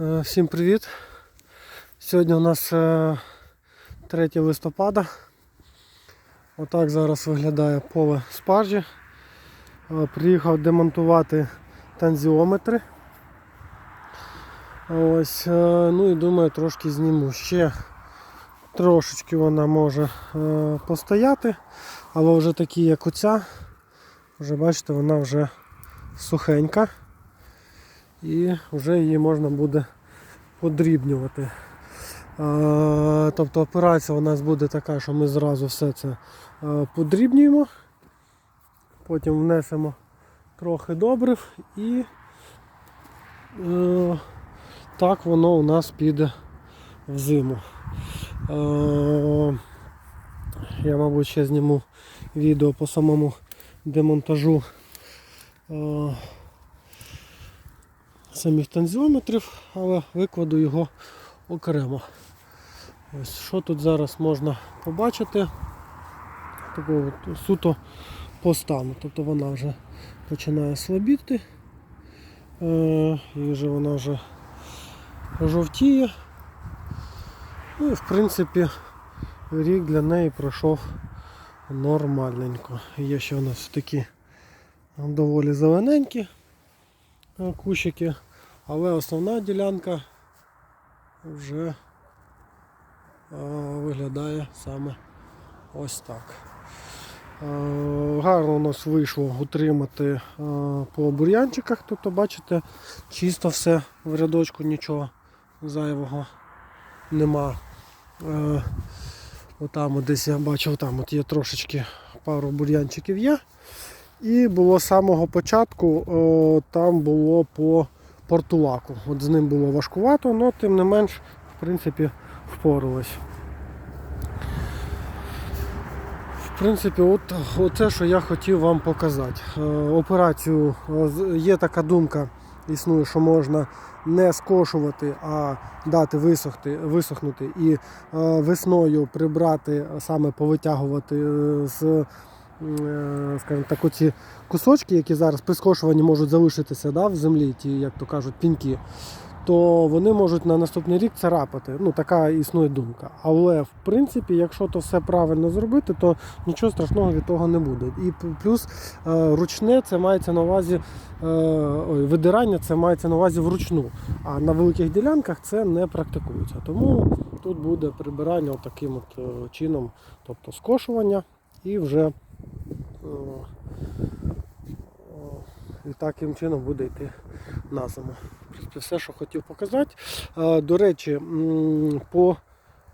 Е, Всім привіт! Сьогодні у нас е, 3 листопада. Отак зараз виглядає поле спаржі. Е, Приїхав демонтувати танзіометри. Ось, е, ну і думаю, трошки зніму. Ще трошечки вона може е, постояти, але вже такі, як оця, вже бачите, вона вже сухенька і вже її можна буде подрібнювати. Тобто операція у нас буде така, що ми зразу все це подрібнюємо, потім внесемо трохи добрив і е, так воно у нас піде в зиму. Е, Я, мабуть, ще зніму відео по самому демонтажу е, самих танзіометрів, але викладу його окремо. Ось Що тут зараз можна побачити? Такого суто по стану. Тобто вона вже починає слабіти. Е, і вже вона вже жовтіє. Ну і в принципі рік для неї пройшов нормальненько. Є ще у нас такі доволі зелененькі кущики, але основна ділянка вже е, виглядає саме ось так. Е, Гарно у нас вийшло утримати е, по бур'янчиках, тобто бачите, чисто все в рядочку, нічого зайвого нема. Отам от десь я бачив, там от є трошечки пару бур'янчиків є. І було з самого початку, о, там було по портулаку. От з ним було важкувато, але тим не менш, в принципі, впоралось. В принципі, от, оце, що я хотів вам показати. Е, Операцію е, є така думка, існує, що можна не скошувати, а дати висохти, висохнути і е, весною прибрати, саме повитягувати е, з е, скажімо так, оці кусочки, які зараз при скошуванні можуть залишитися да, в землі, ті, як то кажуть, піньки, то вони можуть на наступний рік царапати. Ну, така існує думка. Але в принципі, якщо то все правильно зробити, то нічого страшного від того не буде. І плюс е, ручне це мається на увазі е, видирання, це мається на увазі вручну. А на великих ділянках це не практикується. Тому тут буде прибирання таким от е, чином, тобто скошування і вже. Е, і таким чином буде йти на зиму. Це все, що хотів показати. Е, До речі, по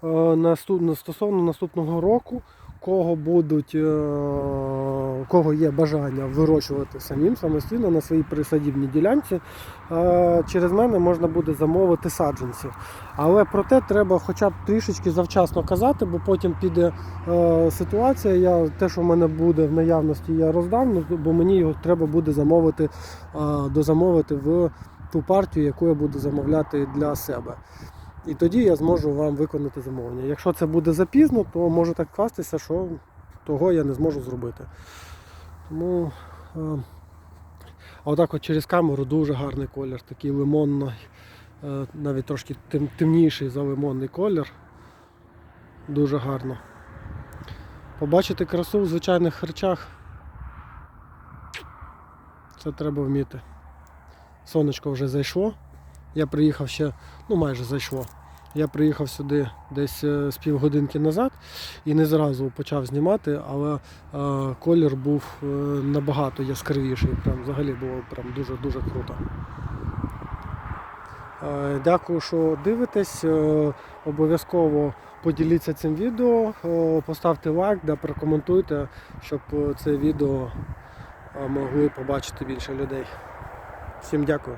е, стосовно наступного року, кого будуть, е, кого є бажання вирощувати самим самостійно на своїй присадібній ділянці, е, через мене можна буде замовити саджанці. Але про те треба хоча б трішечки завчасно казати, бо потім піде е, ситуація. Я, те, що в мене буде в наявності, я роздам, ну, бо мені його треба буде замовити, дозамовити в ту партію, яку я буду замовляти для себе. І тоді я зможу вам виконати замовлення. Якщо це буде запізно, то може так вкластися, що того я не зможу зробити. Тому е, а отак от через камеру дуже гарний колір, такий лимонний, е, навіть трошки тем, темніший за лимонний колір. Дуже гарно. Побачити красу в звичайних речах. Це треба вміти. Сонечко вже зайшло. Я приїхав ще, ну майже зайшло. Я приїхав сюди десь е, з півгодинки назад і не зразу почав знімати, але е, колір був е, набагато яскравіший. Прям взагалі було прям дуже-дуже круто. Е, Дякую, що дивитесь. Е, Обов'язково поділіться цим відео, е, поставте лайк, да прокоментуйте, щоб е, це відео е, могли побачити більше людей. Всім дякую.